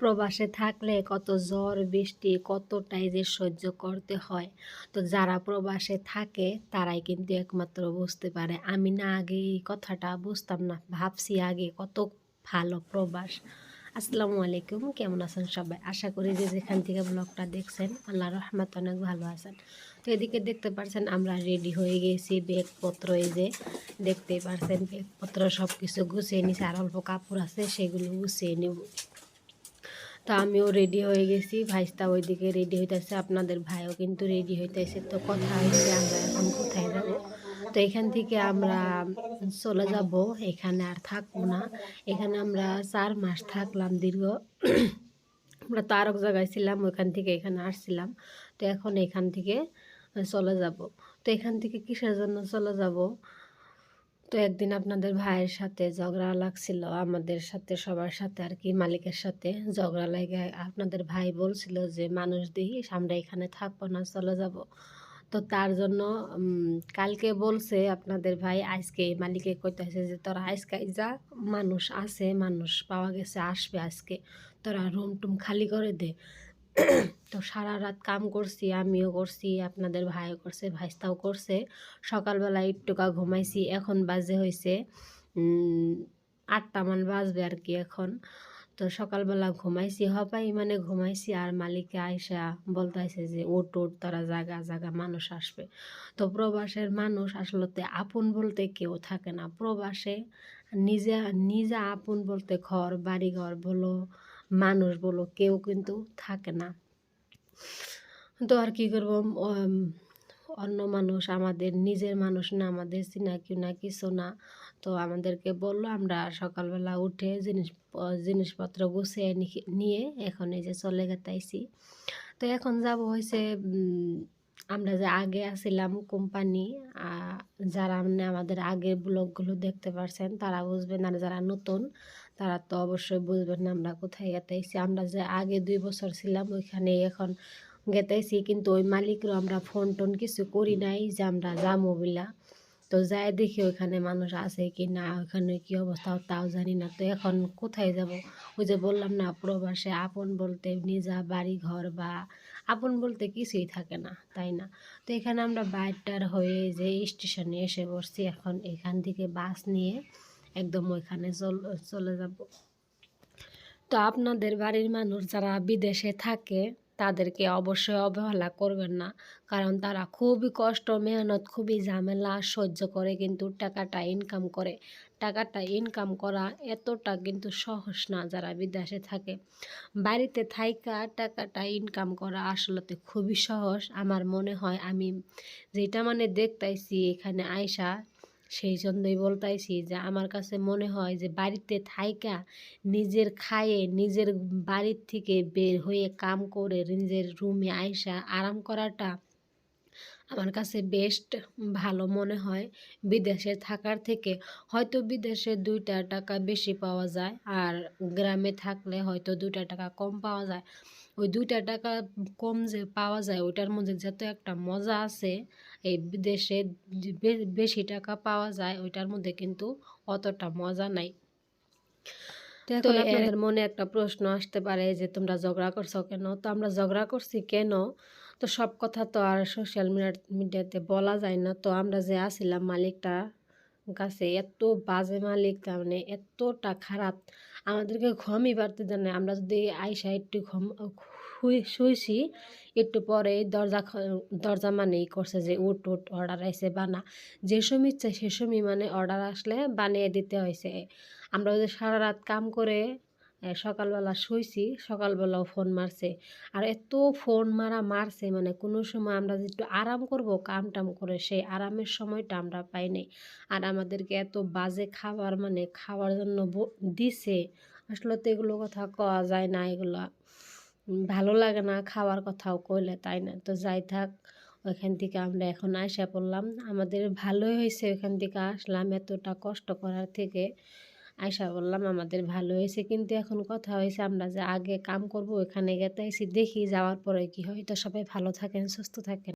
প্রবাসে থাকলে কত ঝড়, বৃষ্টি কতটাই যে সহ্য করতে হয়। তো যারা প্রবাসে থাকে, তারাই কিন্তু একমাত্র বুঝতে পারে। আমি না আগে এই কথাটা বুঝতাম না, ভাবছি আগে কত ভালো প্রবাস। আসসালামু আলাইকুম, কেমন আছেন সবাই? আশা করি যে যেখান থেকে ব্লগটা দেখছেন, আল্লাহ রহমত অনেক ভালো আছেন। তো এদিকে দেখতে পারছেন, আমরা রেডি হয়ে গেছি ব্যাগপত্র এই যে দেখতে পারছেন ব্যাগপত্র সব কিছু গুছিয়ে নিছে। আর অল্প কাপড় আছে, সেগুলো গুছিয়ে নেব। তো আমিও রেডি হয়ে গেছি। ভাইস্তা ওইদিকে রেডি হইতেছে, আপনাদের ভাইও কিন্তু রেডি হইতেছে। তো কথা হয়েছে আমরা এখন কোথায় যাব? তো এখান থেকে আমরা চলে যাব। এখানে আর থাকব না। এখানে আমরা চার মাস থাকলাম দীর্ঘ। আমরা তো আরেক জায়গায় ছিলাম, ওইখান থেকে এখানে আসছিলাম। তো এখন এখান থেকে চলে যাব। তো এখান থেকে কিসের জন্য চলে যাব? তো একদিন আপনাদের ভাইয়ের সাথে ঝগড়া লাগছিল, আমাদের সাথে, সবার সাথে আর কি, মালিকের সাথে ঝগড়া লাগে আপনাদের ভাই বলছিল যে, মানুষ দিই আমরা এখানে থাকব না, চলে যাব। তো তার জন্য কালকে বলছে আপনাদের ভাই, আজকে মালিকে কইতেছে যে, তোরা আজকে যা মানুষ আছে, মানুষ পাওয়া গেছে, আসবে আজকে। তোরা রুম টুম খালি করে দে। তো সারা রাত কাম করছি, আমিও করছি, আপনাদের ভাইও করছে, ভাইস্তাও করছে। সকালবেলা একটুকা ঘুমাইছি, এখন বাজে হয়েছে আটটা মান বাজবে আর কি এখন। তো সকালবেলা ঘুমাইছি হবাই মানে ঘুমাইছি আর মালিকে আইসা বলতেছে যে ওট ওট তারা জাগা জাগা, মানুষ আসবে। তো প্রবাসের মানুষ আসলতে আপন বলতে কেউ থাকে না। প্রবাসে নিজে নিজে আপন বলতে ঘর বাড়ি ঘর বলো মানুষ বলো, কেউ কিন্তু থাকে না। তো আর কি করব অন্য মানুষ আমাদের, নিজের মানুষ না, আমাদের চিনাকি না, কিছু না। তো আমাদেরকে বলল, আমরা সকালবেলা উঠে জিনিস, জিনিসপত্র গুছিয়ে নিয়ে এখন এই যে চলে গেতাইছি। তো এখন যাব হয়েছে আমরা যে আগে আসিলাম কোম্পানি যারা মানে আমাদের আগের ব্লগগুলো দেখতে পারছেন, তারা বুঝবেন, আর যারা নতুন তারা তো অবশ্যই বুঝবেন না আমরা কোথায় গেতাইছি আমরা যে আগে দুই বছর ছিলাম ওইখানে এখন গেতাইছি কিন্তু ওই মালিকরা আমরা ফোন টোন কিছু করি নাই যে আমরা যাব বিলা তো যাই দেখি ওইখানে মানুষ আছে কি না, ওইখানে কি অবস্থা তাও জানি না। তো এখন কোথায় যাব? ওই যে বললাম না, প্রবাসে আপন বলতে নিজা বাড়ি, ঘর বা আপন বলতে কিছুই থাকে না, তাই না? তো এখানে আমরা বাইরটার হয়ে যে স্টেশনে এসে বসছি এখন, এখান থেকে বাস নিয়ে একদম ওইখানে চলে যাব। তো আপনাদের বাড়ির মানুষ যারা বিদেশে থাকে, তাদেরকে অবশ্যই অবহেলা করবেন না। কারণ তারা খুবই কষ্ট, মেহনত, খুবই ঝামেলা, সহ্য করে কিন্তু টাকাটা ইনকাম করে। টাকাটা ইনকাম করা এতটা কিন্তু সহজ না যারা বিদেশে থাকে। বাড়িতে থাইকা টাকাটা ইনকাম করা আসলে খুবই সহজ। আমার মনে হয় আমি যেটা মানে দেখতাইছি এখানে আয়সা সেই জন্যই বলতাইছি যে আমার কাছে মনে হয় যে বাড়িতে থাইকা নিজের খায়ে নিজের বাড়ির থেকে বের হয়ে কাম করে নিজের রুমে আইসা আরাম করাটা আমার কাছে বেস্ট ভালো মনে হয়। বিদেশে থাকার থেকে হয়তো বিদেশে দুইটা টাকা বেশি পাওয়া যায় আর গ্রামে থাকলে হয়তো দুইটা টাকা কম পাওয়া যায়। ওই দুইটা টাকা কম যে পাওয়া যায় ওইটার মধ্যে যত একটা মজা আছে এই বিদেশে বেশি টাকা পাওয়া যায় ওইটার মধ্যে কিন্তু অতটা মজা নাই। তো আপনাদের মনে একটা প্রশ্ন আসতে পারে যে তোমরা ঝগড়া করছ কেন? তো আমরা ঝগড়া করছি কেন? তো সব কথা তো আর সোশ্যাল মিডিয়াতে বলা যায় না। তো আমরা যে আসিলাম মালিকটা কাছে, এত বাজে মালিক তার মানে এতটা খারাপ। আমাদেরকে ঘমই পারতে দেন আমরা যদি আইসা একটু ঘম শুয়েছি একটু পরে দরজা দরজা মানেই করছে যে উট উট অর্ডার আইসে বানা। যে সময় ইচ্ছা সে সময় মানে অর্ডার আসলে বানিয়ে দিতে হয়েছে আমরা ওই সারা রাত কাম করে সকালবেলা শুইছি, সকালবেলাও ফোন মারছে। আর এত ফোন মারা মারছে মানে কোনো সময় আমরা একটু আরাম করব কাম টাম করে সেই আরামের সময়টা আমরা পাই নাই। আর আমাদেরকে এত বাজে খাবার মানে খাওয়ার জন্য দিছে। আসলে তো এগুলো কথা কওয়া যায় না, এগুলো ভালো লাগে না খাওয়ার কথাও কইলে, তাই না? তো যাই থাক, ওইখান থেকে আমরা এখন আসা পড়লাম। আমাদের ভালোই হয়েছে ওইখান থেকে আসলাম এতটা কষ্ট করার থেকে। আয়সা বললাম, আমাদের ভালো হয়েছে কিন্তু এখন কথা হয়েছে, আমরা যে আগে কাম করব ওখানে গেতে দেখি যাওয়ার পরে কি হয়। তো সবাই ভালো থাকেন, সুস্থ থাকেন।